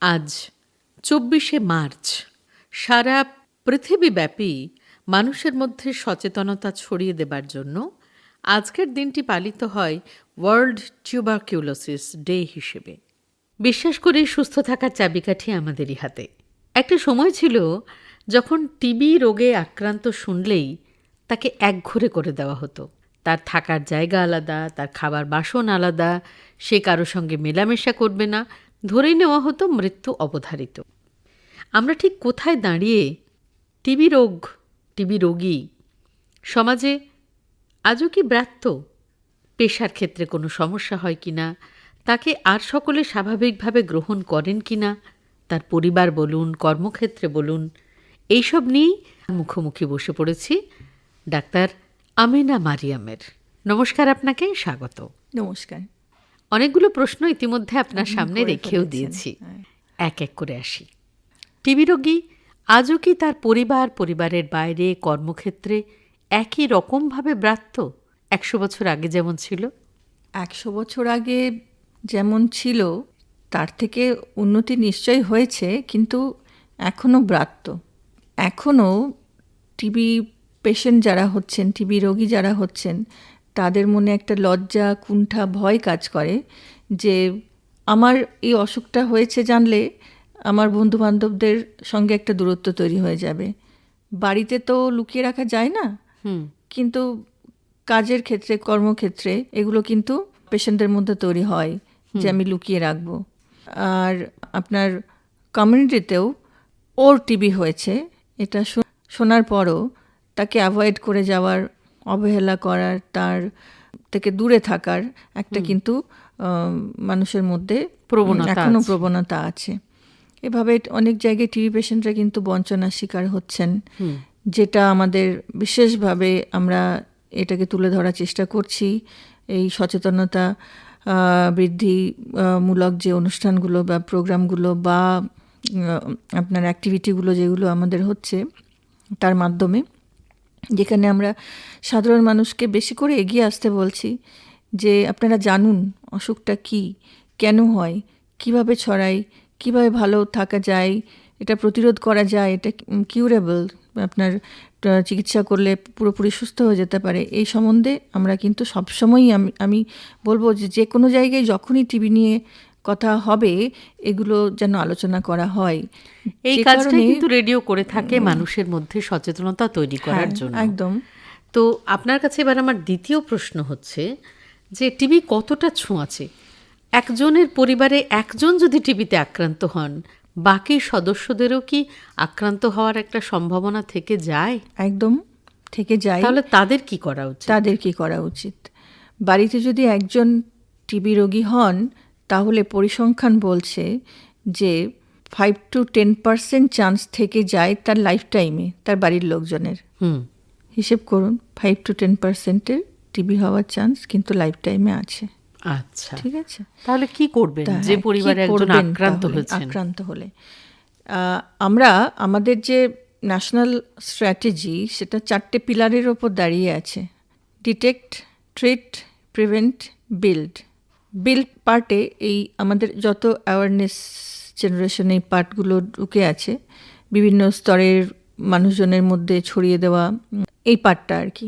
আজ চব্বিশে মার্চ। সারা পৃথিবীব্যাপী মানুষের মধ্যে সচেতনতা ছড়িয়ে দেবার জন্য আজকের দিনটি পালিত হয় ওয়ার্ল্ড টিউবারকিউলোসিস ডে হিসেবে। বিশ্বাস করি সুস্থ থাকার চাবিকাঠি আমাদেরই হাতে। একটা সময় ছিল যখন টিবি রোগে আক্রান্ত শুনলেই তাকে একঘরে করে দেওয়া হতো। তার থাকার জায়গা আলাদা, তার খাবার বাসন আলাদা, সে কারও সঙ্গে মেলামেশা করবে না ধরেই নেওয়া হতো মৃত্যু অবধারিত। আমরা ঠিক কোথায় দাঁড়িয়ে টিবি রোগ, টিবি রোগী, সমাজে আজও কি ব্রাত্য? পেশার ক্ষেত্রে কোনো সমস্যা হয় কি না? তাকে আর সকলে স্বাভাবিকভাবে গ্রহণ করেন কি না? তার পরিবার বলুন, কর্মক্ষেত্রে বলুন, এইসব নিয়েই মুখোমুখি বসে পড়েছি ডাক্তার আমিনা মারিয়ামের। নমস্কার আপনাকে, স্বাগত। নমস্কার। অনেকগুলো প্রশ্ন ইতিমধ্যে আপনার সামনে রেখেও দিয়েছি। হ্যাঁ। এক এক করে আসি। টিবি রোগী আজও কি তার পরিবার পরিবারের বাইরে কর্মক্ষেত্রে একই রকমভাবে ব্রাত্য? একশো বছর আগে যেমন ছিল। একশো বছর আগে যেমন ছিল তার থেকে উন্নতি নিশ্চয়ই হয়েছে কিন্তু এখনও ব্রাত্য। এখনও টিবি পেশেন্ট যারা হচ্ছেন টিবি রোগী যারা হচ্ছেন তাদের মনে একটা লজ্জা কুণ্ঠা ভয় কাজ করে যে আমার এই অসুখটা হয়েছে জানলে আমার বন্ধু বান্ধবদের সঙ্গে একটা দূরত্ব তৈরি হয়ে যাবে। বাড়িতে তো লুকিয়ে রাখা যায় না। কিন্তু কাজের ক্ষেত্রে কর্মক্ষেত্রে এগুলো কিন্তু পেশেন্টদের মধ্যে তৈরি হয় যে আমি লুকিয়ে রাখব। আর আপনার কমিউনিটিতেও ওর টিবি হয়েছে। এটা শোনার পরও তাকে অ্যাভয়েড করে যাওয়ার অবহেলা করার তার থেকে দূরে থাকার একটা কিন্তু মানুষের মধ্যে প্রবণতা এখনও প্রবণতা আছে। এভাবে অনেক জায়গায় টিভি পেশেন্টরা কিন্তু বঞ্চনার শিকার হচ্ছেন। যেটা আমাদের বিশেষভাবে আমরা এটাকে তুলে ধরার চেষ্টা করছি। এই সচেতনতা আহ, বৃদ্ধি মূলক যে অনুষ্ঠানগুলো বা প্রোগ্রামগুলো বা আপনার অ্যাক্টিভিটিগুলো যেগুলো আমাদের হচ্ছে তার মাধ্যমে যেখানে আমরা সাধারণ মানুষকে বেশি করে এগিয়ে আসতে বলছি যে, আপনারা জানুন অসুখটা কি, কেন হয়, কীভাবে ছড়ায়, কীভাবে ভালো থাকা যায়, এটা প্রতিরোধ করা যায়, এটা কিউরেবল আপনার চিকিৎসা করলে পুরোপুরি সুস্থ হয়ে যেতে পারে। এই সম্বন্ধে আমরা কিন্তু সবসময়ই আমি আমি বলব যে যে কোনো জায়গায় যখনই টিভি নিয়ে কথা হবে এগুলো যেন আলোচনা করা হয়। এই কাজটা কারণে- কিন্তু রেডিও করে থাকে মানুষের মধ্যে সচেতনতা তৈরি করার হ্যাঁ, জন্য। একদম। তো আপনার কাছে এবার আমার দ্বিতীয় প্রশ্ন হচ্ছে যে টিবি কতটা ছোঁয়াচে একজনের পরিবারে একজন যদি টিভিতে আক্রান্ত হন বাকি সদস্যদেরও কি আক্রান্ত হওয়ার একটা সম্ভাবনা থেকে যায়? একদম থেকে যায়। তাহলে তাদের কি করা উচিত? তাদের কি করা উচিত? বাড়িতে যদি একজন টিবি রোগী হন তাহলে পরিসংখ্যান বলছে যে five to ten percent chance থেকে যায় তার লাইফ টাইমে তার বাড়ির লোকজনের। হুম। হিসেব করুন ফাইভ টু টেন পার্সেন্টের টিবি হওয়ার চান্স কিন্তু লাইফ টাইমে আছে। আচ্ছা। ঠিক আছে? তাহলে কি করবেন? যে পরিবারে একজন আক্রান্ত? হয়েছেন আক্রান্ত হলে। আমরা আমাদের যে ন্যাশনাল স্ট্র্যাটেজি সেটা চারটে পিলারের ওপর দাঁড়িয়ে আছে। Detect treat prevent build build পার্টে এই আমাদের যত অ্যাওয়ারনেস জেনারেশন এই পার্টগুলো ঢুকে আছে বিভিন্ন স্তরের মানুষজনের মধ্যে ছড়িয়ে দেওয়া এই পার্টটা আর কি।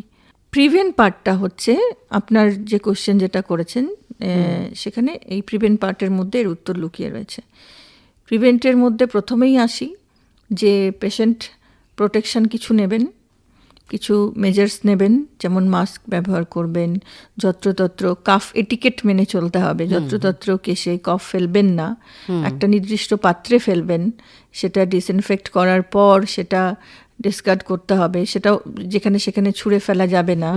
প্রিভেন্ট পার্টটা হচ্ছে আপনার যে কোশ্চেন যেটা করেছেন সেখানে এই প্রিভেন্ট পার্টের মধ্যে এর উত্তর লুকিয়ে রয়েছে। প্রিভেন্টের মধ্যে প্রথমেই আসি যে পেশেন্ট প্রোটেকশন কিছু নেবেন কিছু মেজার্স নেবেন যেমন মাস্ক ব্যবহার করবেন যত্রতত্র কাফ এটিকেট মেনে চলতে হবে যত্রতত্র কেসে কফ ফেলবেন না। একটা নির্দিষ্ট পাত্রে ফেলবেন সেটা ডিসইনফেক্ট করার পর সেটা ডিসকার্ড করতে হবে সেটাও যেখানে সেখানে ছুঁড়ে ফেলা যাবে না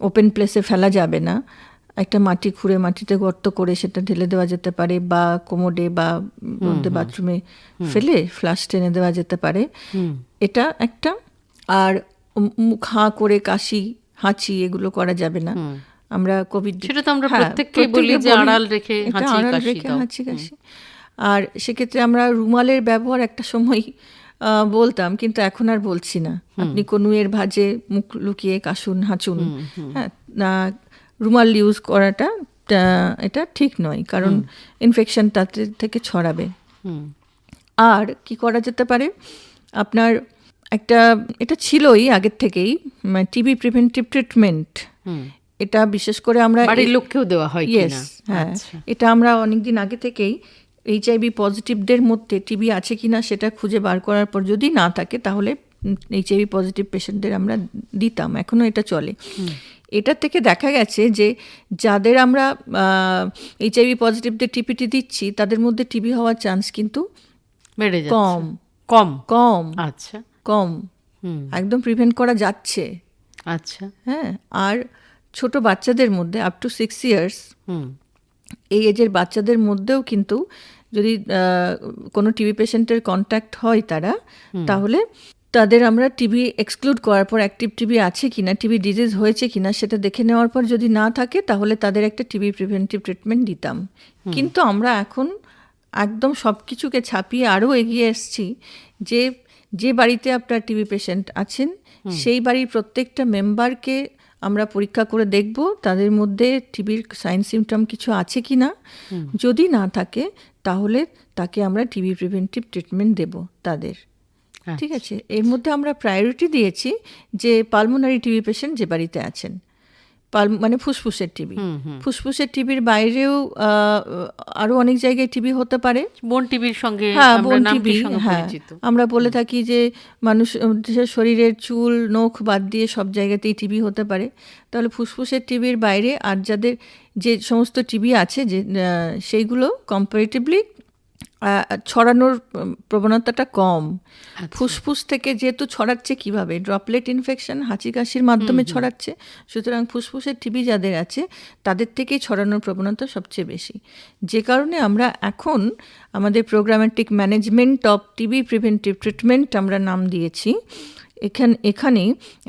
ওপেন প্লেসে ফেলা যাবে না। একটা মাটি খুঁড়ে মাটিতে গর্ত করে সেটা ঢেলে দেওয়া যেতে পারে বা কোমোডে বা বাথরুমে ফেলে ফ্লাশ টেনে দেওয়া যেতে পারে। এটা একটা আর মুখ হাঁ করে কাশি হাঁচি এগুলো করা যাবে না। আমরা কোভিড সেটা তো আমরা হ্যাঁ, প্রত্যেককেই বলি যে আড়াল রেখে হাঁচি কাশি আর সেক্ষেত্রে আমরা রুমালের ব্যবহার একটা সময় বলতাম কিন্তু এখন আর বলছি না। আপনি কনুয়ের ভাজে মুখ লুকিয়ে কাশুন হাঁচুন। হ্যাঁ না রুমাল ইউজ করাটা এটা ঠিক নয় কারণ ইনফেকশন তাতে থেকে ছড়াবে। আর কি করা যেতে পারে? আপনার একটা এটা ছিলই আগের থেকেই টিবি প্রিভেন্টিভ ট্রিটমেন্ট এটা বিশেষ করে আমরা বাড়ির লোককেও দেওয়া হয় ইয়েস হ্যাঁ। আচ্ছা। এটা আমরা অনেকদিন আগে থেকেই এইচআইভি পজিটিভদের মধ্যে টিবি আছে কিনা সেটা খুঁজে বার করার পর যদি না থাকে তাহলে এইচআইভি পজিটিভ পেশেন্টদের আমরা দিতাম এখনও এটা চলে। এটা থেকে দেখা গেছে যে যাদের আমরা এইচআইভি পজিটিভদের টিপিটি দিচ্ছি তাদের মধ্যে টিবি হওয়ার চান্স কিন্তু বেড়ে যাচ্ছে। কম। কম। কম। আচ্ছা। কম। একদম প্রিভেন্ট করা যাচ্ছে। আচ্ছা। হ্যাঁ আর ছোট বাচ্চাদের মধ্যে আপ টু সিক্স ইয়ার্স হুম। এই এজের বাচ্চাদের মধ্যেও কিন্তু যদি কোনো টিবি পেশেন্টের কন্ট্যাক্ট হয় তারা তাহলে তাদের আমরা টিবি এক্সক্লুড করার পর অ্যাক্টিভ টিবি আছে কি না টিবি ডিজিজ হয়েছে কি না সেটা দেখে নেওয়ার পর যদি না থাকে তাহলে তাদের একটা টিবি প্রিভেন্টিভ ট্রিটমেন্ট দিতাম। কিন্তু আমরা এখন একদম সব কিছুকে ছাপিয়ে আরও এগিয়ে এসেছি যে যে বাড়িতে আপনার টিবি পেশেন্ট আছেন সেই বাড়ির প্রত্যেকটা মেম্বারকে আমরা পরীক্ষা করে দেখব তাদের মধ্যে টিবির সাইন সিমটম কিছু আছে কি না। যদি না থাকে তাহলে তাকে আমরা টিবি প্রিভেন্টিভ ট্রিটমেন্ট দেব তাদের। ঠিক আছে? এর মধ্যে আমরা প্রায়োরিটি দিয়েছি যে পালমোনারি টিবি পেশেন্ট যে বাড়িতে আছেন। মানে ফুসফুসের টিবি ফুসফুসের টিবির বাইরেও আরও অনেক জায়গায় টিবি হতে পারে। বোন টিভির সঙ্গে হ্যাঁ বোন টিবি হ্যাঁ। আমরা বলে থাকি যে মানুষ শরীরের চুল নখ বাদ দিয়ে সব জায়গাতেই টিবি হতে পারে। তাহলে ফুসফুসের টিবির বাইরে আর যাদের যে সমস্ত টিবি আছে যে সেইগুলো কম্পারেটিভলি ছড়ানোর প্রবণতাটা কম। ফুসফুস থেকে যেহেতু ছড়াচ্ছে কীভাবে? ড্রপলেট ইনফেকশন হাঁচি কাশির মাধ্যমে ছড়াচ্ছে। সুতরাং ফুসফুসের টিবি যাদের আছে তাদের থেকেই ছড়ানোর প্রবণতা সবচেয়ে বেশি। যে কারণে আমরা এখন আমাদের programmatic management of TB preventive treatment আমরা নাম দিয়েছি। এখান এখানে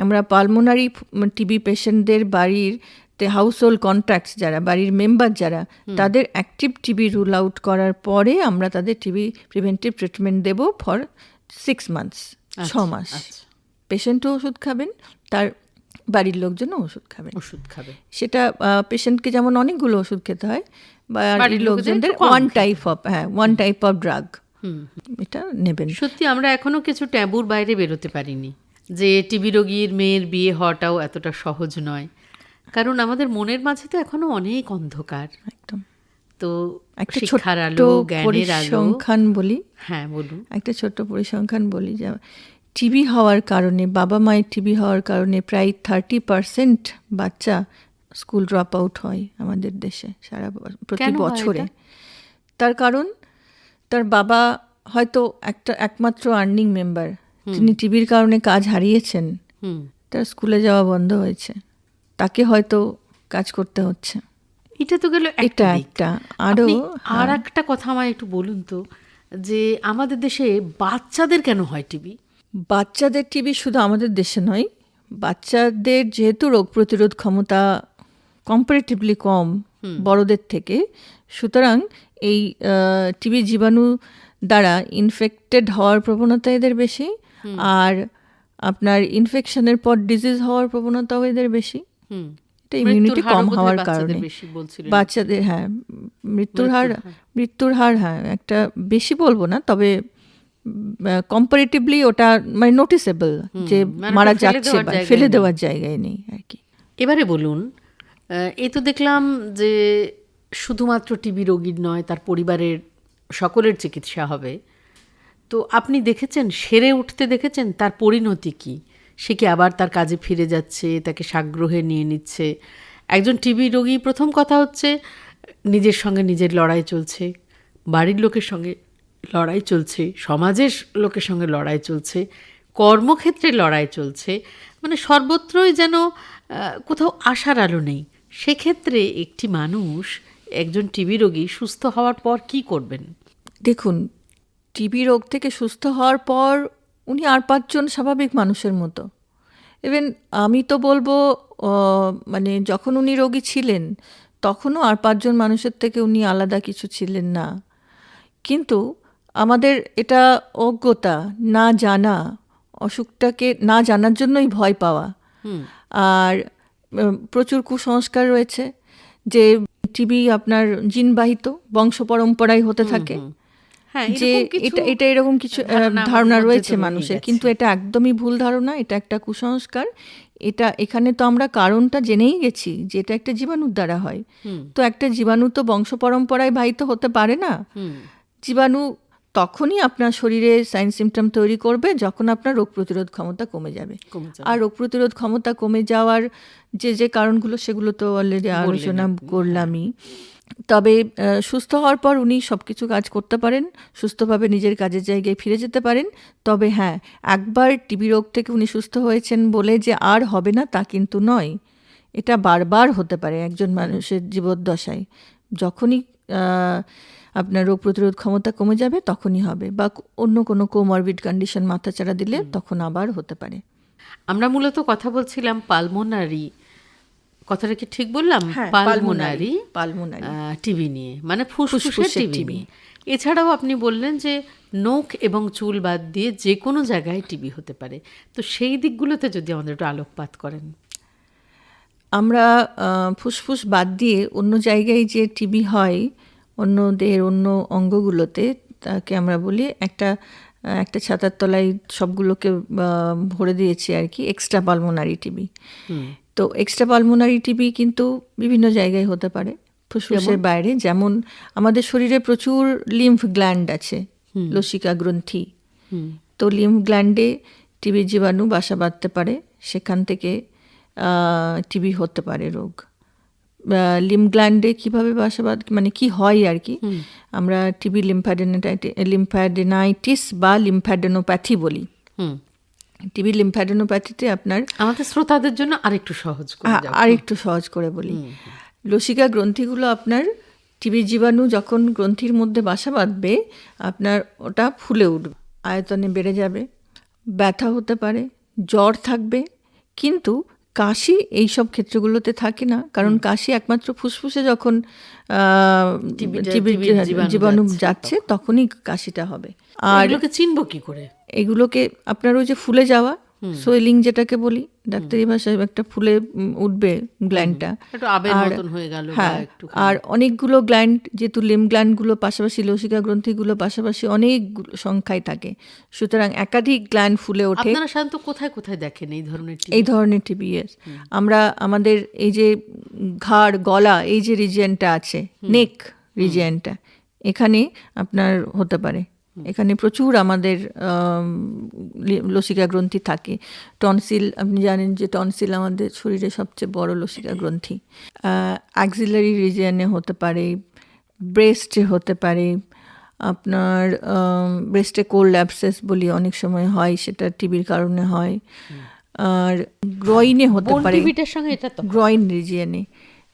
আমরা পালমোনারি টিবি পেশেন্টদের বাড়ির হাউস হোল্ড কন্ট্যাক্টস যারা বাড়ির মেম্বার যারা তাদের অ্যাক্টিভ টিবি রুল আউট করার পরে আমরা তাদের টিবি প্রিভেন্টিভ ট্রিটমেন্ট দেব ফর সিক্স মান্থস ছ মাস। আচ্ছা। পেশেন্টও ওষুধ খাবেন তার বাড়ির লোকজনও ওষুধ খাবেন। ওষুধ খাবে। সেটা পেশেন্টকে যেমন অনেকগুলো ওষুধ খেতে হয় বাড়ির বাড়ির লোকজনদের ওয়ান টাইপ অফ হ্যাঁ ওয়ান টাইপ অফ ড্রাগ এটা নেবেন। সত্যি আমরা এখনও কিছু ট্যাবুর বাইরে বেরোতে পারিনি যে টিবি রোগীর মেয়ের বিয়ে হওয়াটাও এতটা সহজ নয়। কারণ আমাদের মনের মাঝে তো এখনও অনেক অন্ধকার। একদম। তো একটা শিক্ষার আলো জ্ঞানের আলো। পরিসংখ্যান বলি। হ্যাঁ বলুন। একটা ছোট্ট পরিসংখ্যান বলি যে টিবি হওয়ার কারণে বাবা মায়ের টিবি হওয়ার কারণে প্রায় থার্টি পার্সেন্ট বাচ্চা স্কুল ড্রপ আউট হয় আমাদের দেশে সারা প্রতি বছরে। তার কারণ তার বাবা হয়তো একটা একমাত্র আর্নিং মেম্বার তিনি টিভির কারণে কাজ হারিয়েছেন। তার স্কুলে যাওয়া বন্ধ হয়েছে। তাকে হয়তো কাজ করতে হচ্ছে। এটা তো গেল একটা একটা। আরও আর একটা কথা আমায় একটু বলুন তো যে আমাদের দেশে বাচ্চাদের কেন হয় টিবি বাচ্চাদের টিবি শুধু আমাদের দেশে নয় বাচ্চাদের যেহেতু রোগ প্রতিরোধ ক্ষমতা কম্পারেটিভলি কম বড়দের থেকে সুতরাং এই টিবি জীবাণু দ্বারা ইনফেক্টেড হওয়ার প্রবণতা এদের বেশি আর আপনার ইনফেকশনের পর ডিজিজ হওয়ার প্রবণতাও এদের বেশি। এটা ইমিউনিটি কম হওয়ার কারণে। বাচ্চাদের হ্যাঁ মৃত্যুর হার মৃত্যুর হার। হ্যাঁ একটা বেশি বলব না তবে কম্পারেটিভলি ওটা মানে নোটিসেবল যে মানে মারা যাচ্ছে ফেলে। দেওয়ার জায়গায় নেই আর কি। এবারে বলুন এই তো দেখলাম যে শুধুমাত্র টিবি রোগীর নয় তার পরিবারের সকলের চিকিৎসা হবে। তো আপনি দেখেছেন সেরে উঠতে দেখেছেন তার পরিণতি কি? সে কি আবার তার কাজে ফিরে যাচ্ছে, তাকে সাগ্রহে নিয়ে নিচ্ছে? একজন টিবি রোগী, প্রথম কথা হচ্ছে নিজের সঙ্গে নিজের লড়াই চলছে। বাড়ির লোকের সঙ্গে লড়াই চলছে, সমাজের লোকের সঙ্গে লড়াই চলছে, কর্মক্ষেত্রে লড়াই চলছে। মানে সর্বত্রই যেন কোথাও আশার আলো নেই। সেক্ষেত্রে একটি মানুষ, একজন টিবি রোগী সুস্থ হওয়ার পর কি করবেন? দেখুন, টিবি রোগ থেকে সুস্থ হওয়ার পর উনি আর পাঁচজন স্বাভাবিক মানুষের মতো। ইভেন আমি তো বলব মানে যখন উনি রোগী ছিলেন তখনও আর পাঁচজন মানুষের থেকে উনি আলাদা কিছু ছিলেন না। কিন্তু আমাদের এটা অজ্ঞতা না জানা অসুখটাকে না জানার জন্যই ভয় পাওয়া। আর প্রচুর কুসংস্কার রয়েছে যে টিবি আপনার জিনবাহিত বংশ পরম্পরায় হতে থাকে। যে এটা এটা এরকম কিছু ধারণা রয়েছে মানুষের কিন্তু এটা একদমই ভুল ধারণা এটা একটা কুসংস্কার। এটা এখানে তো আমরা কারণটা জেনেই গেছি যে এটা একটা জীবাণুর দ্বারা হয়। তো একটা জীবাণু তো বংশ পরম্পরায় বাহিত হতে পারে না। জীবাণু তখনই আপনার শরীরে সাইন সিমটম তৈরি করবে যখন আপনার রোগ প্রতিরোধ ক্ষমতা কমে যাবে। আর রোগ প্রতিরোধ ক্ষমতা কমে যাওয়ার যে যে কারণগুলো সেগুলো তো অলরেডি আলোচনা করলামই। তবে সুস্থ হওয়ার পর উনি সব কিছু কাজ করতে পারেন সুস্থভাবে নিজের কাজের জায়গায় ফিরে যেতে পারেন। তবে হ্যাঁ একবার টিবি রোগ থেকে উনি সুস্থ হয়েছেন বলে যে আর হবে না তা কিন্তু নয়। এটা বারবার হতে পারে একজন মানুষের জীবদ্দশায়। যখনই আপনার রোগ প্রতিরোধ ক্ষমতা কমে যাবে তখনই হবে বা অন্য কোনো কোমরবিড কন্ডিশন মাথাচাড়া দিলে তখন আবার হতে পারে। আমরা মূলত কথা বলছিলাম পালমোনারি কথাটা কি ঠিক বললাম? হ্যাঁ, পালমোনারি পালমোনারি টিভি নিয়ে মানে ফুসফুসের টিবি এছাড়াও আপনি বললেন যে নখ এবং চুল বাদ দিয়ে যে কোনো জায়গায় টিবি হতে পারে। তো সেই দিকগুলোতে যদি আমাদের একটু আলোকপাত করেন। আমরা ফুসফুস বাদ দিয়ে অন্য জায়গায় যে টিবি হয় অন্য দেহের অন্য অঙ্গগুলোতে তাকে আমরা বলি একটা একটা ছাতার তলায় সবগুলোকে ভরে দিয়েছি আর কি এক্সট্রা পালমোনারি টিবি তো এক্সট্রা পালমোনারি টিবি কিন্তু বিভিন্ন জায়গায় হতে পারে ফুসফুসের বাইরে। যেমন আমাদের শরীরে প্রচুর লিম্ফ গ্ল্যান্ড আছে লসিকা গ্রন্থি। তো লিম্ফ গ্ল্যান্ডে টিবি জীবাণু বাসা বাঁধতে পারে সেখান থেকে টিবি হতে পারে রোগ। লিম গ্ল্যান্ডে কীভাবে বাসা বাঁধ মানে কি হয় আর কি আমরা টিবি লিম্ফ্যাডেনাইটি লিম্ফ্যাডেনাইটিস বা লিম্ফ্যাডেনোপ্যাথি বলি। টিবি লিম্ফ্যাডেনোপ্যাথিতে আপনার আমাদের শ্রোতাদের জন্য আরেকটু সহজ আরেকটু আর একটু সহজ করে বলি। লসিকা গ্রন্থিগুলো আপনার টিবি জীবাণু যখন গ্রন্থির মধ্যে বাসা বাঁধবে আপনার ওটা ফুলে উঠবে আয়তনে বেড়ে যাবে ব্যথা হতে পারে জ্বর থাকবে কিন্তু কাশি এই সব ক্ষেত্রগুলোতে থাকে না। কারণ কাশি একমাত্র ফুসফুসে যখন জীবাণু যাচ্ছে তখনই কাশিটা হবে। আর এগুলোকে চিনব কি করে? এগুলোকে আপনার ওই যে ফুলে যাওয়া সোয়েলিং যেটাকে বলি ডাক্তারি ভাষায় একটা ফুলে উঠবে গ্ল্যান্ডটা আর- হয়ে হ্যাঁ আর অনেকগুলো গ্ল্যান্ড যেহেতু লিম গ্ল্যান্ডগুলো পাশাপাশি লসিকা গ্রন্থিগুলো পাশাপাশি অনেক সংখ্যায় থাকে। সুতরাং একাধিক গ্ল্যান্ড ফুলে ওঠে। আপনারা সাধারণত কোথায় কোথায় দেখেন এই ধরনের এই ধরনের টিবিএস আমরা আমাদের এই যে ঘাড় গলা এই যে রিজিয়নটা আছে নেক রিজিয়নটা এখানে আপনার হতে পারে। এখানে প্রচুর আমাদের লি- লসিকা গ্রন্থি থাকে। টনসিল আপনি জানেন যে টনসিল আমাদের শরীরে সবচেয়ে বড় লসিকা গ্রন্থি। অ্যাক্সিলারি রিজিয়নে হতে পারে ব্রেস্টে হতে পারে আপনার ব্রেস্টে কোল্ড অ্যাবসেস বলি অনেক সময় হয় সেটা টিবির কারণে হয়। আর গ্রয়িনে হতে পারে সঙ্গে এটা তো। গ্রয়িন রিজিয়নে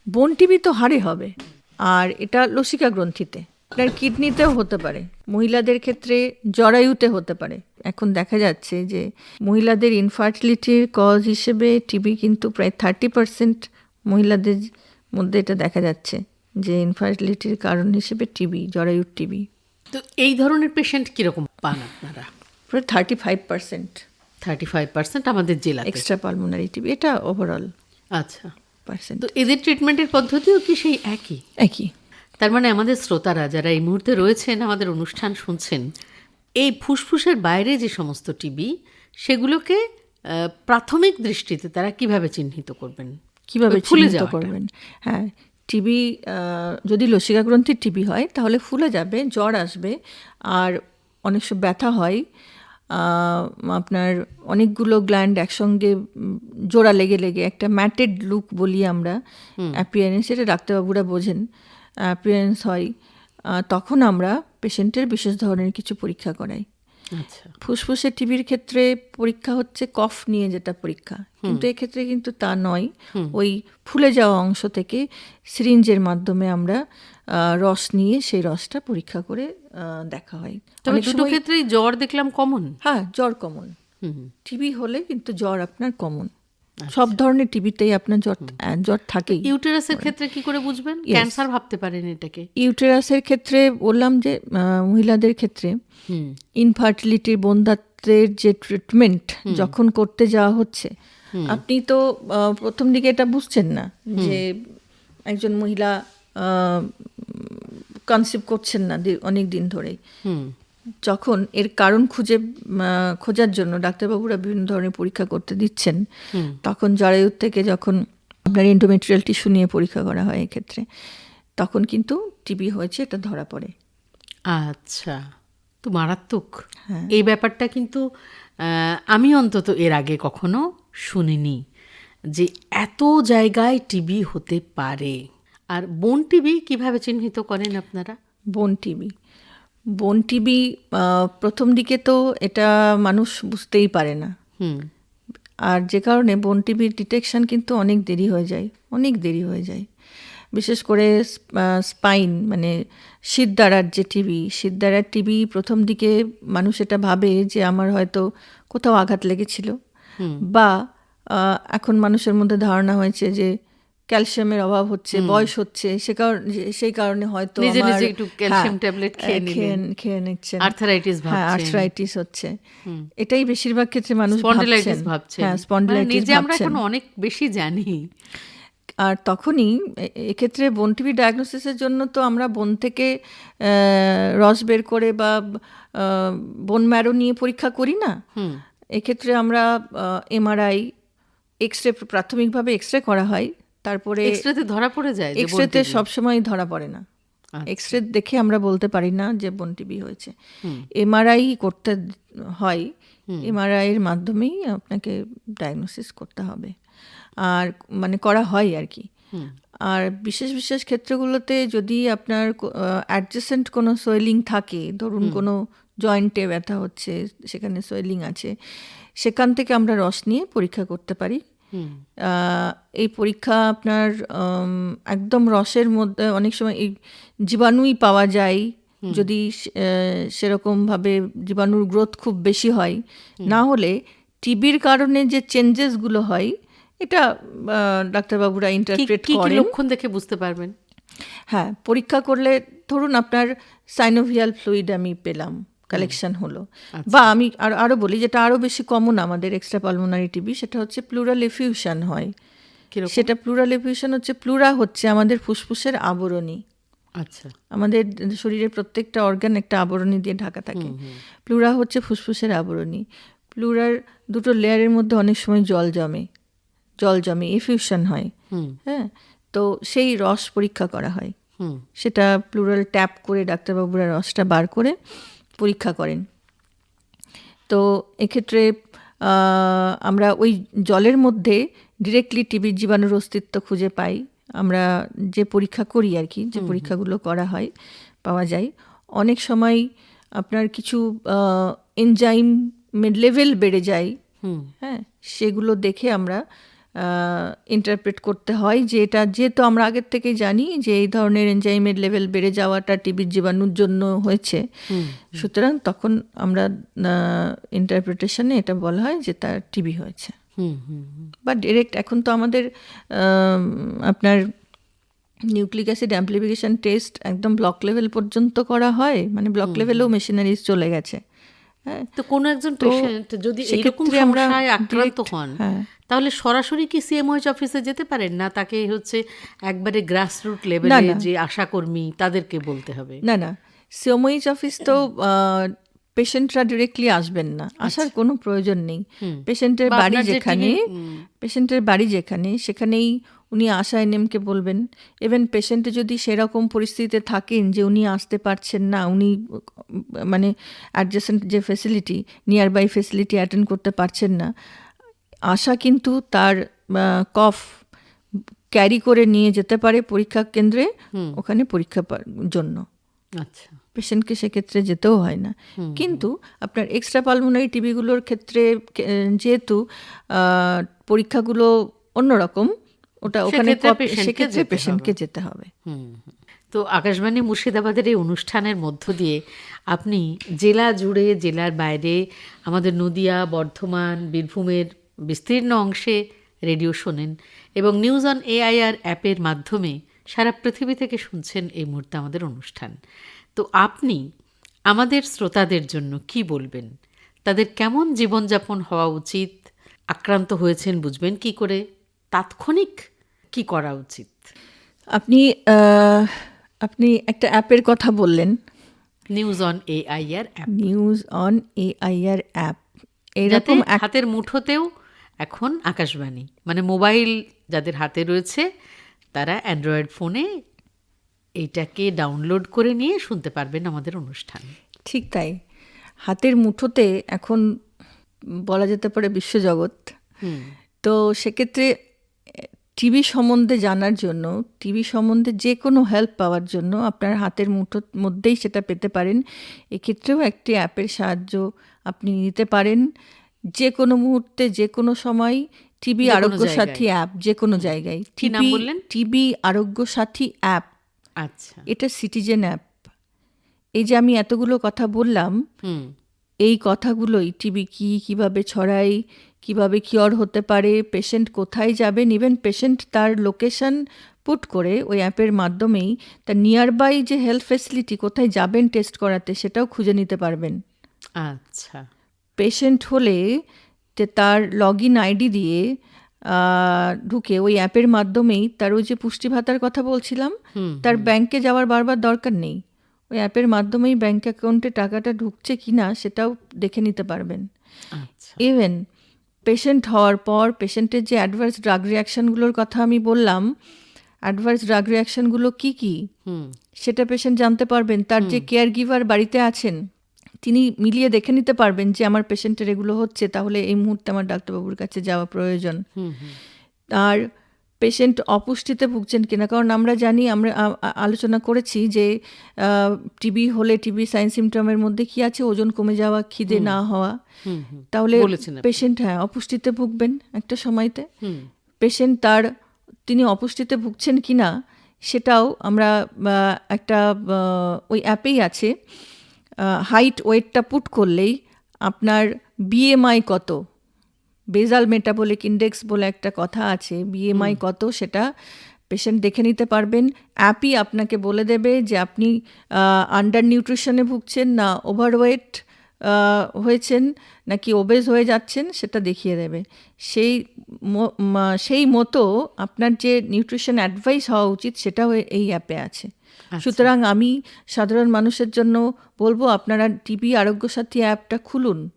বোন টিবি তো হাড়ে হবে। আর এটা লসিকা গ্রন্থিতে। আপনার কিডনিতেও হতে পারে মহিলাদের ক্ষেত্রে জরায়ুতে হতে পারে। এখন দেখা যাচ্ছে যে মহিলাদের ইনফার্টিলিটির কজ হিসেবে টিবি কিন্তু প্রায় থার্টি পার্সেন্ট মহিলাদের মধ্যে এটা দেখা যাচ্ছে যে ইনফার্টিলিটির কারণ হিসেবে টিবি জরায়ুর টিবি তো এই ধরনের পেশেন্ট কীরকম পান আপনারা? প্রায় thirty five percent thirty five percent আমাদের জেলা এক্সট্রা পালমোনারি টিবি এটা ওভারঅল আচ্ছা। পার্সেন্ট তো এদের ট্রিটমেন্টের পদ্ধতিও কি সেই একই? একই। তার মানে আমাদের শ্রোতারা যারা এই মুহূর্তে রয়েছেন আমাদের অনুষ্ঠান শুনছেন এই ফুসফুসের বাইরে যে সমস্ত টিবি সেগুলোকে প্রাথমিক দৃষ্টিতে তারা কীভাবে চিহ্নিত করবেন? কীভাবে চিহ্নিত যাওয়াটা। করবেন? হ্যাঁ টিবি যদি লসিকা গ্রন্থির টিবি হয় তাহলে ফুলে যাবে জ্বর আসবে আর অনেক সময় ব্যথা হয় আপনার অনেকগুলো গ্ল্যান্ড একসঙ্গে জোড়া লেগে লেগে একটা ম্যাটেড লুক বলি আমরা অ্যাপিয়ারেন্স এটা ডাক্তারবাবুরা বোঝেন। অ্যাপিয়ারেন্স হয় তখন আমরা পেশেন্টের বিশেষ ধরনের কিছু পরীক্ষা করাই। আচ্ছা। ফুসফুসের টিবির ক্ষেত্রে পরীক্ষা হচ্ছে কফ নিয়ে যেটা পরীক্ষা। কিন্তু এক্ষেত্রে কিন্তু তা নয়। ওই ফুলে যাওয়া অংশ থেকে সিরিঞ্জের মাধ্যমে আমরা রস নিয়ে সেই রসটা পরীক্ষা করে দেখা হয়। তবে দুটো ক্ষেত্রেই জ্বর দেখলাম কমন। হ্যাঁ জ্বর কমন। টিবি হলে কিন্তু জ্বর আপনার কমন। সব ধরনের টিবিতেই আপনার জ্বর জ্বর থাকে ইউটেরাসের ক্ষেত্রে কি করে বুঝবেন? ক্যান্সার ভাবতে পারেন এটাকে। ইউটেরাসের ক্ষেত্রে বললাম যে মহিলাদের ক্ষেত্রে হুম। ইনফার্টিলিটির বন্ধাত্বের যে ট্রিটমেন্ট যখন করতে যাওয়া হচ্ছে আপনি তো প্রথম দিকে এটা বুঝছেন না যে একজন মহিলা কনসিভ করছেন না অনেক দিন ধরেই। যখন এর কারণ খুঁজে খোঁজার জন্য ডাক্তারবাবুরা বিভিন্ন ধরনের পরীক্ষা করতে দিচ্ছেন তখন জরায়ুর থেকে যখন আপনার এন্ডোমেট্রিয়াল টিস্যু নিয়ে পরীক্ষা করা হয় এক্ষেত্রে তখন কিন্তু টিবি হয়েছে এটা ধরা পড়ে। আচ্ছা তো মারাত্মক। এই ব্যাপারটা কিন্তু আমি অন্তত এর আগে কখনো শুনিনি যে এত জায়গায় টিবি হতে পারে। আর বোন টিবি কীভাবে চিহ্নিত করেন আপনারা? বোন টিবি বোন টিবি প্রথম দিকে তো এটা মানুষ বুঝতেই পারে না। আর যে কারণে বোন টিবির ডিটেকশন কিন্তু অনেক দেরি হয়ে যায় অনেক দেরি হয়ে যায়। বিশেষ করে স্পাইন মানে শীতদাঁড়ার যে টিবি শীতদাঁড়ার টিবি প্রথম দিকে মানুষ এটা ভাবে যে আমার হয়তো কোথাও আঘাত লেগেছিল বা এখন মানুষের মধ্যে ধারণা হয়েছে যে ক্যালসিয়ামের অভাব হচ্ছে বয়স হচ্ছে সে কারণে সেই কারণে হয়তো নিজে নিজে একটু ক্যালসিয়াম হ্যাঁ, ট্যাবলেট খেয়ে আহ, নিলেন। খেয়ে নিচ্ছেন। আর্থারাইটিস হ্যাঁ ভাবছেন। আর্থ্রাইটিস হচ্ছে। এটাই বেশিরভাগ ক্ষেত্রে মানুষ স্পন্ডিলাইটিস ভাবছেন। হ্যাঁ মানে স্পন্ডিলাইটিস নিজে আমরা এখন অনেক বেশি জানি। আর তখনই এক্ষেত্রে বোন টিবি ডায়াগনোসিসের জন্য তো আমরা বোন থেকে রস বের করে বা বোন ম্যারো নিয়ে পরীক্ষা করি না? এক্ষেত্রে আমরা এমআরআই এক্স রে প্রাথমিকভাবে এক্স রে করা হয়। তারপরে এক্সরেতে ধরা পড়ে যায় যে এক্স বোন রেতে সবসময় ধরা পড়ে না। আচ্ছা। এক্স রে দেখে আমরা বলতে পারি না যে বোন টিবি হয়েছে। এমআরআই করতে হয়। এমআরআই এর মাধ্যমেই আপনাকে ডায়াগনোসিস করতে হবে। আর মানে করা হয় আর কি। আর বিশেষ বিশেষ ক্ষেত্রগুলোতে যদি আপনার অ্যাডজেসেন্ট কোনো সোয়েলিং থাকে ধরুন কোনো জয়েন্টে ব্যথা হচ্ছে সেখানে সোয়েলিং আছে সেখান থেকে আমরা রস নিয়ে পরীক্ষা করতে পারি। এই পরীক্ষা আপনার একদম রসের মধ্যে অনেক সময় এই জীবাণুই পাওয়া যায়। যদি সেরকমভাবে জীবাণুর গ্রোথ খুব বেশি হয় না হলে টিবির কারণে যে চেঞ্জেসগুলো হয় এটা ডাক্তারবাবুরা ইন্টারপ্রেট করেন। লক্ষণ দেখে বুঝতে পারবেন? হ্যাঁ পরীক্ষা করলে ধরুন আপনার সাইনোভিয়াল ফ্লুইড আমি পেলাম। কালেকশন হলো। বা আমি আর আরও বলি যেটা আরও বেশি কমন আমাদের এক্সট্রা পালমোনারি টিবি সেটা হচ্ছে প্লুরাল এফিউশন হয় সেটা প্লুরাল এফিউশন হচ্ছে প্লুরা হচ্ছে আমাদের ফুসফুসের আবরণী। আচ্ছা। আমাদের শরীরের প্রত্যেকটা অর্গান একটা আবরণী দিয়ে ঢাকা থাকে। প্লুরা হচ্ছে ফুসফুসের আবরণী। প্লুরার দুটো লেয়ারের মধ্যে অনেক সময় জল জমে। জল জমে এফিউশন হয়। হ্যাঁ? তো সেই রস পরীক্ষা করা হয়। সেটা প্লুরাল ট্যাপ করে ডাক্তারবাবুরা রসটা বার করে পরীক্ষা করেন। তো এক্ষেত্রে আমরা ওই জলের মধ্যে ডিরেক্টলি টিবির জীবাণুর অস্তিত্ব খুঁজে পাই। আমরা যে পরীক্ষা করি আর কি যে পরীক্ষাগুলো করা হয় পাওয়া যায়। অনেক সময় আপনার কিছু এনজাইম লেভেল বেড়ে যায়। হ্যাঁ সেগুলো দেখে আমরা ইন্টারপ্রেট করতে হয় যে এটা যেহেতু আমরা আগের থেকে জানি যে এই ধরনের এনজাইমের লেভেল বেড়ে যাওয়াটা টিবির জীবাণুর জন্য হয়েছে। সুতরাং তখন আমরা ইন্টারপ্রিটেশনে এটা বলা হয় যে তার টিবি হয়েছে। বা ডিরেক্ট এখন তো আমাদের আপনার নিউক্লিক অ্যাসিড অ্যাম্প্লিফিকেশন টেস্ট একদম ব্লক লেভেল পর্যন্ত করা হয় মানে ব্লক লেভেলেও মেশিনারিজ চলে গেছে। হ্যাঁ? তো কোনো একজন পেশেন্ট যদি এরকম সমস্যায় আক্রান্ত হন হ্যাঁ। তাহলে সরাসরি কি সিএমওএইচ অফিসে যেতে পারেন? না তাকে হচ্ছে একবারে গ্রাসরুট লেভেলে। যে আশাকর্মী তাদেরকে বলতে হবে? না না। সিওমইচ অফিস তো পেশেন্টরা ডিরেক্টলি আসবেন না। আসার কোনো প্রয়োজন নেই। পেশেন্টের আচ্ছা। বাড়ি যেখানে। পেশেন্টের বাড়ি যেখানে সেখানেই উনি আশা এনএমকে বলবেন। ইভেন পেশেন্টে যদি সেরকম পরিস্থিতিতে থাকেন যে উনি আসতে পারছেন না উনি মানে অ্যাডজাসেন্ট যে facility nearby facility attend করতে পারছেন না আশা কিন্তু তার কফ ক্যারি করে নিয়ে যেতে পারে পরীক্ষা কেন্দ্রে ওখানে পরীক্ষা জন্য। আচ্ছা। পেশেন্টকে সেক্ষেত্রে যেতেও হয় না। কিন্তু আপনার এক্সট্রা পালমোনারি টিভিগুলোর ক্ষেত্রে যেহেতু পরীক্ষাগুলো অন্যরকম ওটা ওখানে সেক্ষেত্রে পেশেন্টকে যেতে হবে। তো আকাশবাণী মুর্শিদাবাদের এই অনুষ্ঠানের মধ্য দিয়ে আপনি জেলা জুড়ে জেলার বাইরে আমাদের নদিয়া বর্ধমান বীরভূমের বিস্তীর্ণ অংশে রেডিও শোনেন এবং নিউজ অন এআইআর অ্যাপের মাধ্যমে সারা পৃথিবী থেকে শুনছেন এই মুহূর্তে আমাদের অনুষ্ঠান। তো আপনি আমাদের শ্রোতাদের জন্য কি বলবেন? তাদের কেমন জীবনযাপন হওয়া উচিত? আক্রান্ত হয়েছেন বুঝবেন কি করে? তাৎক্ষণিক কি করা উচিত? আপনি আপনি একটা অ্যাপের কথা বললেন। News on AIR app. News on AIR app. এরকম হাতের মুঠোতেও এখন আকাশবাণী। মানে মোবাইল যাদের হাতে রয়েছে তারা অ্যান্ড্রয়েড ফোনে এইটাকে ডাউনলোড করে নিয়ে শুনতে পারবেন আমাদের অনুষ্ঠান। ঠিক তাই। হাতের মুঠোতে এখন বলা যেতে পারে বিশ্বজগৎ। তো সেক্ষেত্রে টিভি সম্বন্ধে জানার জন্য টিভি সম্বন্ধে যে কোনো হেল্প পাওয়ার জন্য আপনার হাতের মুঠোর মধ্যেই সেটা পেতে পারেন। এক্ষেত্রেও একটি অ্যাপের সাহায্য আপনি নিতে পারেন। যে কোনো মুহূর্তে যে কোনো সময় টিবি আরোগ্য সাথী অ্যাপ যে কোনো জায়গায়। নাম বললেন? টিবি আরোগ্য সাথী অ্যাপ আচ্ছা। এটা সিটিজেন অ্যাপ এই যে আমি এতগুলো কথা বললাম এই কথাগুলোই টিবি কি কীভাবে ছড়ায় কীভাবে কিওর হতে পারে পেশেন্ট কোথায় যাবেন ইভেন পেশেন্ট তার লোকেশন পুট করে ওই অ্যাপের মাধ্যমেই তার নিয়ার বাই যে হেলথ ফেসিলিটি কোথায় যাবেন টেস্ট করাতে সেটাও খুঁজে নিতে পারবেন। আচ্ছা। পেশেন্ট হলে তার লগ ইন আইডি দিয়ে ঢুকে ওই অ্যাপের মাধ্যমেই তার ওই যে পুষ্টি ভাতার কথা বলছিলাম তার ব্যাংকে যাওয়ার বারবার দরকার নেই। ওই অ্যাপের মাধ্যমেই ব্যাংক অ্যাকাউন্টে টাকাটা ঢুকছে কি না সেটাও দেখে নিতে পারবেন। আচ্ছা। ইভেন পেশেন্ট হওয়ার পর পেশেন্টের যে অ্যাডভার্স ড্রাগ রিয়াকশানগুলোর কথা আমি বললাম অ্যাডভার্স ড্রাগ রিয়াকশানগুলো কি কি? সেটা পেশেন্ট জানতে পারবেন। তার যে কেয়ার গিভার বাড়িতে আছেন তিনি মিলিয়ে দেখে নিতে পারবেন যে আমার পেশেন্টের এগুলো হচ্ছে তাহলে এই মুহূর্তে আমার ডাক্তারবাবুর কাছে যাওয়া প্রয়োজন। আর পেশেন্ট অপুষ্টিতে ভুগছেন কিনা কারণ আমরা জানি আমরা আলোচনা করেছি যে টিবি হলে টিবি সাইন সিমটমের মধ্যে কি আছে ওজন কমে যাওয়া খিদে না হওয়া। তাহলে পেশেন্ট হ্যাঁ অপুষ্টিতে ভুগবেন একটা সময়তে। পেশেন্ট তার তিনি অপুষ্টিতে ভুগছেন কিনা সেটাও আমরা একটা ওই অ্যাপেই আছে। হাইট ওয়েটটা পুট করলেই আপনার বিএমআই কত? বেজাল মেটাবলিক ইন্ডেক্স বলে একটা কথা আছে। বিএমআই কত সেটা পেশেন্ট দেখে নিতে পারবেন। অ্যাপই আপনাকে বলে দেবে যে আপনি আন্ডার নিউট্রিশনে ভুগছেন না ওভারওয়েট হয়েছেন নাকি ওবেজ হয়ে যাচ্ছেন সেটা দেখিয়ে দেবে। সেই সেই মতো আপনার যে নিউট্রিশন অ্যাডভাইস হওয়া উচিত সেটাও এই অ্যাপে আছে। সুতরাং আমি সাধারণ মানুষের জন্য বলব আপনারা টিবি আরোগ্য সাথী অ্যাপটা খুলুন।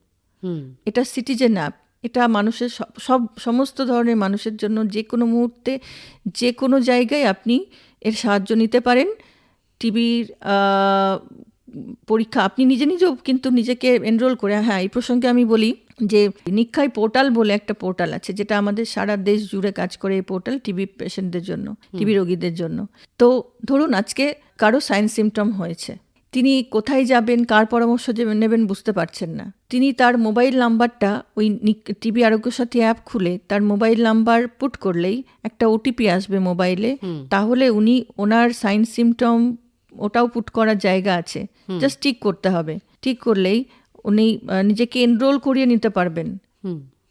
এটা সিটিজেন অ্যাপ। এটা মানুষের সব সব সমস্ত ধরনের মানুষের জন্য যে কোনো মুহূর্তে যে কোনো জায়গায় আপনি এর সাহায্য নিতে পারেন। টিভির পরীক্ষা আপনি নিজে নিজেও কিন্তু নিজেকে এনরোল করে হ্যাঁ এই প্রসঙ্গে আমি বলি যে নিক্ষাই পোর্টাল বলে একটা পোর্টাল আছে যেটা আমাদের সারা দেশ জুড়ে কাজ করে এই পোর্টাল টিবি পেশেন্টদের জন্য টিবি রোগীদের জন্য। তো ধরুন আজকে কারও সাইন সিমটম হয়েছে তিনি কোথায় যাবেন কার পরামর্শ যে নেবেন বুঝতে পারছেন না। তিনি তার মোবাইল নাম্বারটা ওই টিবি আরোগ্য সাথী অ্যাপ খুলে তার মোবাইল নাম্বার পুট করলেই একটা ওটিপি আসবে মোবাইলে তাহলে উনি ওনার সাইন সিমটম ওটাও পুট করার জায়গা আছে। জাস্ট ঠিক করতে হবে। ঠিক করলেই উনি নিজেকে এনরোল করিয়ে নিতে পারবেন।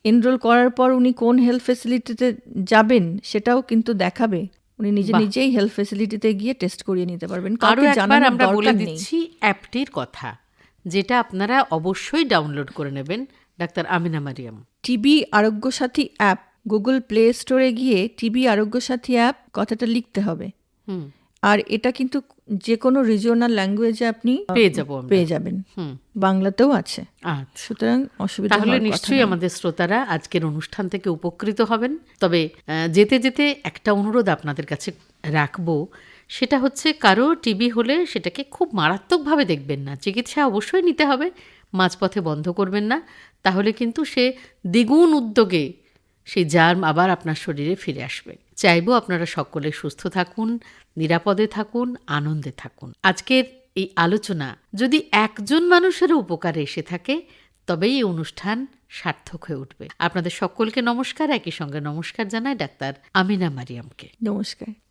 এনরোল করার পর উনি কোন হেলথ ফেসিলিটিতে যাবেন সেটাও কিন্তু দেখাবে। উনি নিজে নিজেই হেলথ ফেসিলিটিতে গিয়ে টেস্ট করিয়ে নিতে পারবেন। কাউকে একবার আমরা বলে দিচ্ছি অ্যাপটির কথা যেটা আপনারা অবশ্যই ডাউনলোড করে নেবেন। ডাক্তার আমিনা মারিয়াম। টিবি আরোগ্য সাথী অ্যাপ গুগল প্লে স্টোরে গিয়ে টিবি আরোগ্য সাথী অ্যাপ কথাটা লিখতে হবে। আর এটা কিন্তু যে কোনো রিজিওনাল ল্যাঙ্গুয়েজে আপনি পেয়ে যাব পেয়ে যাবেন। বাংলাতেও আছে। আচ্ছা। সুতরাং অসুবিধা তাহলে নিশ্চয়ই আমাদের শ্রোতারা আজকের অনুষ্ঠান থেকে উপকৃত হবেন। তবে যেতে যেতে একটা অনুরোধ আপনাদের কাছে রাখব। সেটা হচ্ছে কারও টিবি হলে সেটাকে খুব মারাত্মকভাবে দেখবেন না। চিকিৎসা অবশ্যই নিতে হবে। মাঝপথে বন্ধ করবেন না। তাহলে কিন্তু সে দ্বিগুণ উদ্যোগে সেই জার্ম আবার আপনার শরীরে ফিরে আসবে। চাইব আপনারা সকলে সুস্থ থাকুন, নিরাপদে থাকুন, আনন্দে থাকুন। আজকের এই আলোচনা যদি একজন মানুষের উপকারে এসে থাকে, তবেই এই অনুষ্ঠান সার্থক হয়ে উঠবে। আপনাদের সকলকে নমস্কার। একই সঙ্গে নমস্কার জানায় ডাক্তার আমিনা মারিয়ামকে। নমস্কার।